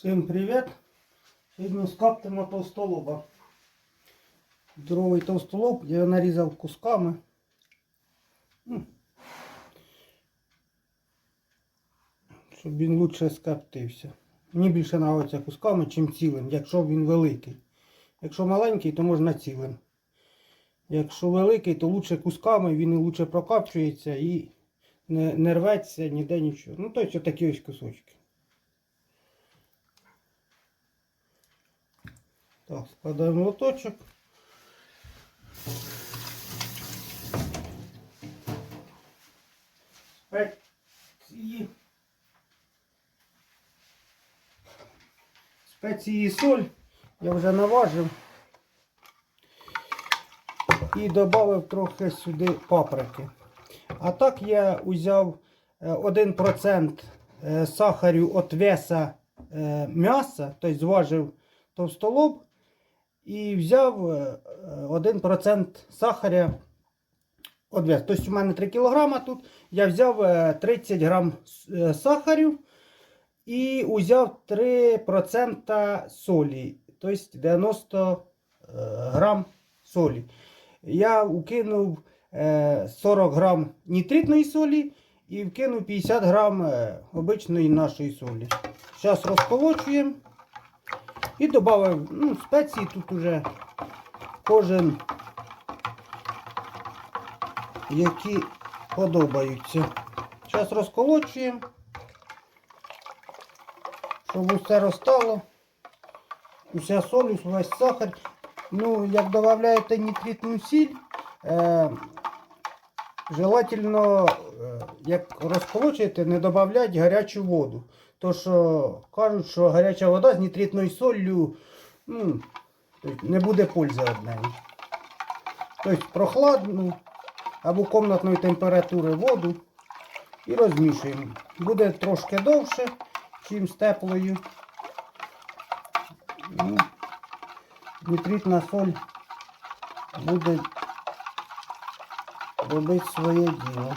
Всім привіт! Сьогодні скоптимо товстолоба. Здоровий товстолоб я нарізав кусками. Ну, Щоб він лучше скоптився. Мені більше подобається кусками, чим цілим, якщо він великий. Якщо маленький, то можна цілим. Якщо великий, то лучше кусками, він лучше прокапчується і не, не рветься ніде нічого. Ну, тобто такі ось кусочки. Так, складаємо лоточок. Спеції. Спеції соль я вже наважив. І додав трохи сюди паприки. А так я взяв е, 1% е, сахарю від веса е, м'яса, тобто зважив товстолоб і взяв е, 1% сахаря. Тобто у мене 3 кг тут. Я взяв е, 30 грам е, сахарю і взяв 3% солі, тобто 90 е, грам солі. Я укинув е, 40 грам нитритної солі і вкинув 50 грам е, обичної нашої солі. Зараз розколочуємо і додав ну, спеції тут уже кожен, які подобаються. Зараз розколочуємо, щоб усе розстало. Уся соль, весь сахар. Ну, як додаєте нитритну сіль, е, желательно, е, як розколочуєте, не додавати гарячу воду. То що кажуть, що гаряча вода з нитритною солью ну, не буде пользи від. Тобто прохладну або комнатної температури воду і розмішуємо. Буде трошки довше, чим з теплою. Ну, Нитритна соль буде робити своє діло.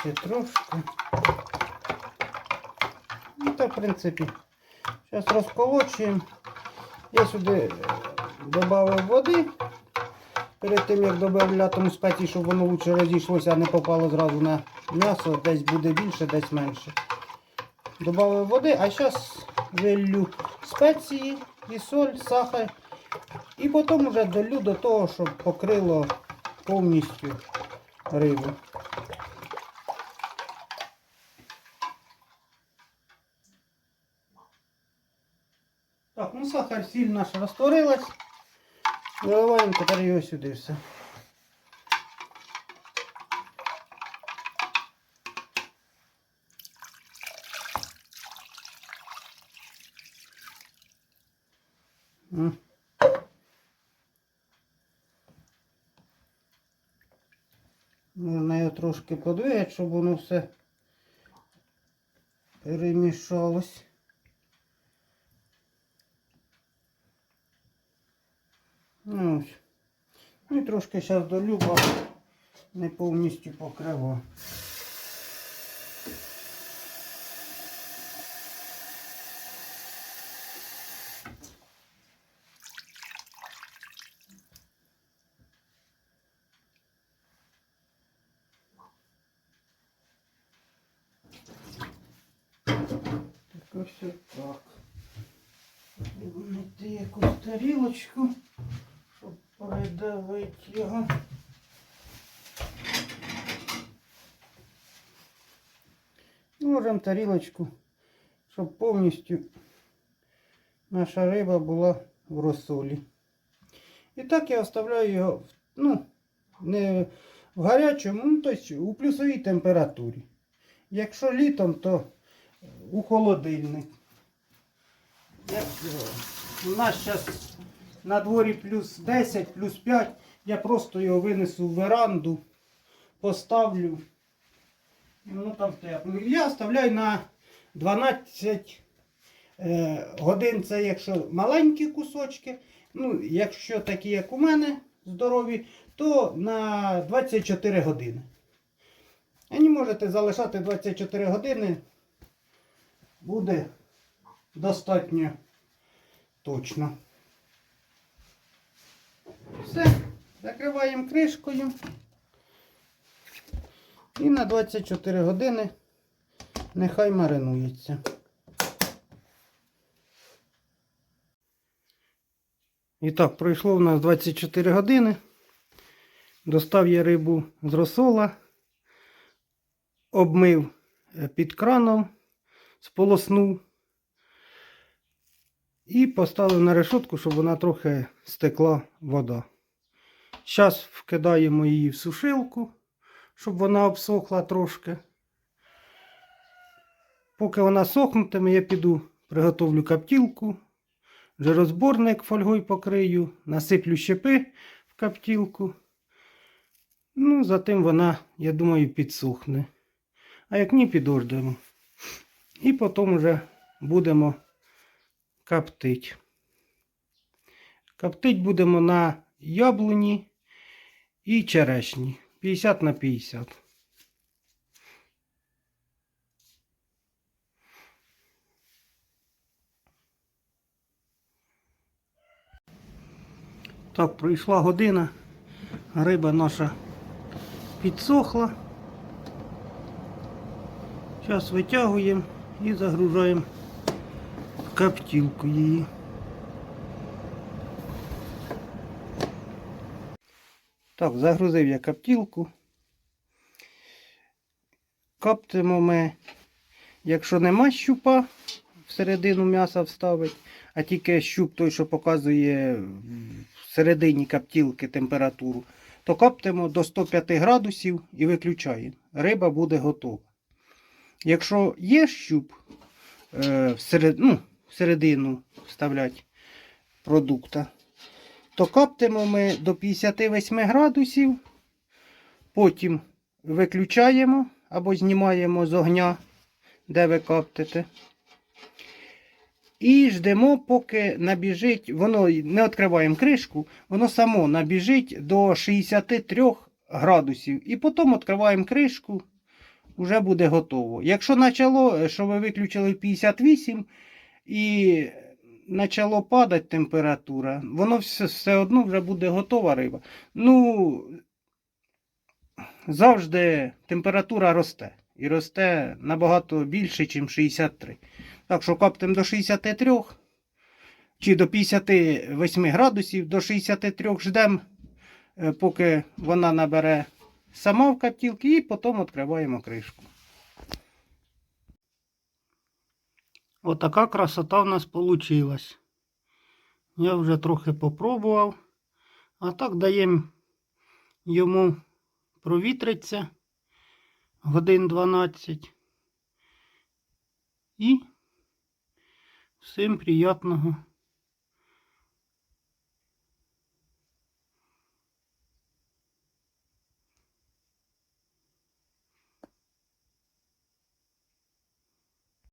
Ще трошки. Ну, в принципі. Зараз розколочуємо. Я сюди додав води. Перед тим як додаватиму спеції, щоб воно лучше розійшлося, а не попало зразу на м'ясо, десь буде більше, десь менше. Добавив води, а зараз вилью спеції і соль, сахар. І потім вже долю до того, щоб покрило повністю рибу. Сахар, сіль наша розтворилась. Виливаємо тепер його сюди все. Можна його трошки подвигати, щоб воно все перемішалось. Ну, ось. Ну і трошки зараз долю, бо не повністю покриво. Так ось так. Знайти якусь тарілочку, придавити його. Можемо тарілочку, щоб повністю наша риба була в розсолі. І так я оставляю його ну, не в гарячому, ну, тобто у плюсовій температурі. Якщо літом, то у холодильник. Як, у нас зараз на дворі плюс 10, плюс 5. Я просто його винесу в веранду, поставлю. І воно там тепло. Я оставляю на 12 е, годин. Це якщо маленькі кусочки. Ну, якщо такі, як у мене, здорові, то на 24 години. Не можете залишати 24 години. Буде достатньо точно. Все, закриваємо кришкою. І на 24 години нехай маринується. І так, пройшло у нас 24 години. Достав я рибу з розсола, обмив е, під краном, сполоснув і поставив на решетку, щоб вона трохи стекла вода. Зараз вкидаємо її в сушилку, щоб вона обсохла трошки. Поки вона сохнутиме, я піду приготовлю каптілку, жирозборник фольгою покрию, насиплю щепи в каптілку. Ну, затим вона, я думаю, підсохне. А як ні, підождемо. І потім вже будемо коптить. Коптить будемо на яблуні і черешні. 50 на 50. Так, пройшла година. Риба наша підсохла. Зараз витягуємо і загружаємо в коптілку її. Так, загрузив я коптілку. Коптимо ми, якщо нема щупа, всередину м'яса вставить, а тільки щуп той, що показує всередині коптілки температуру, то коптимо до 105 градусів і виключаємо. Риба буде готова. Якщо є щуп, е, всеред, ну, всередину вставлять продукта, то коптимо ми до 58 градусів, потім виключаємо або знімаємо з огня, де ви коптите. І ждемо, поки набіжить, воно не відкриваємо кришку, воно само набіжить до 63 градусів. І потім відкриваємо кришку, вже буде готово. Якщо почало, що ви виключили в 58 і почало падати температура, воно все, все одно вже буде готова риба. Ну, завжди температура росте. І росте набагато більше, ніж 63. Так що коптимо до 63 чи до 58 градусів, до 63 ждемо, е, поки вона набере сама в коптілки, і потім відкриваємо кришку. Отака красота в нас вийшла. Я вже трохи попробував. А так даємо йому провітриться годин 12. І всім приятного